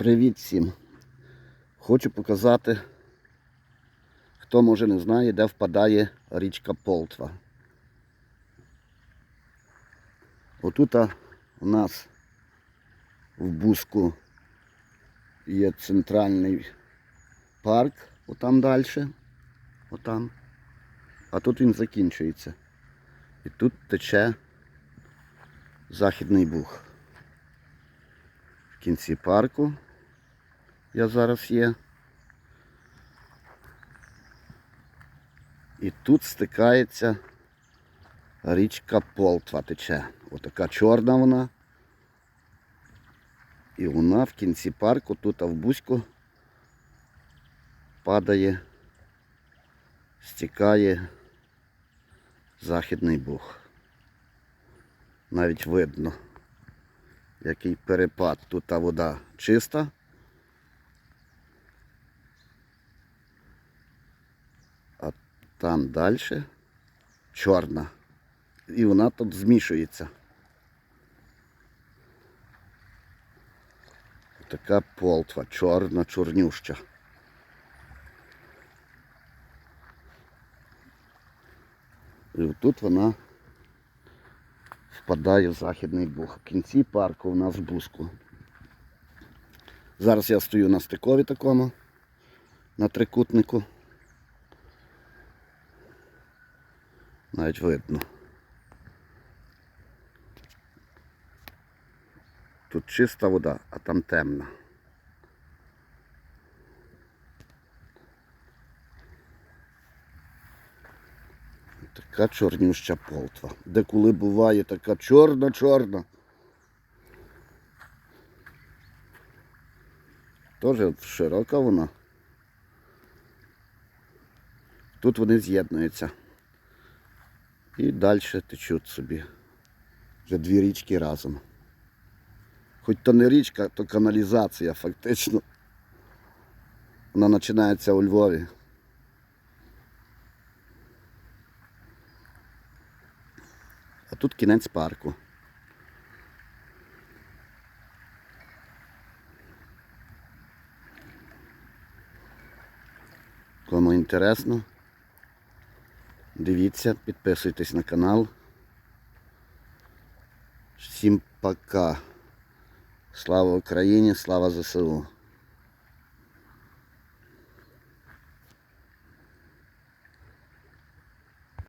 Привіт всім! Хочу показати, хто може не знає, де впадає річка Полтва. Отут у нас в Буску є центральний парк, отам далі, отам. А тут він закінчується. І тут тече Західний Буг. В кінці парку я зараз є. І тут стикається річка Полтва тече. Отака чорна вона. І вона в кінці парку, тут в Бузьку, падає, стікає Західний Буг. Навіть видно, який перепад. Тут та вода чиста. А там далі чорна. І вона тут змішується. Така полтва, чорна, чорнюща. І тут вона впадає в Західний Буг. В кінці парку у нас в Бузьку. Зараз я стою на стикові такому, на трикутнику. Навіть видно. Тут чиста вода, а там темна. Така чорнюща полтва. Де коли буває така чорна-чорна. Теж широка вона. Тут вони з'єднуються. І далі течуть собі. Вже дві річки разом. Хоч то не річка, то каналізація фактично. Вона починається у Львові. А тут кінець парку. Кому інтересно, дивіться, підписуйтесь на канал. Всім пока. Слава Україні, слава ЗСУ.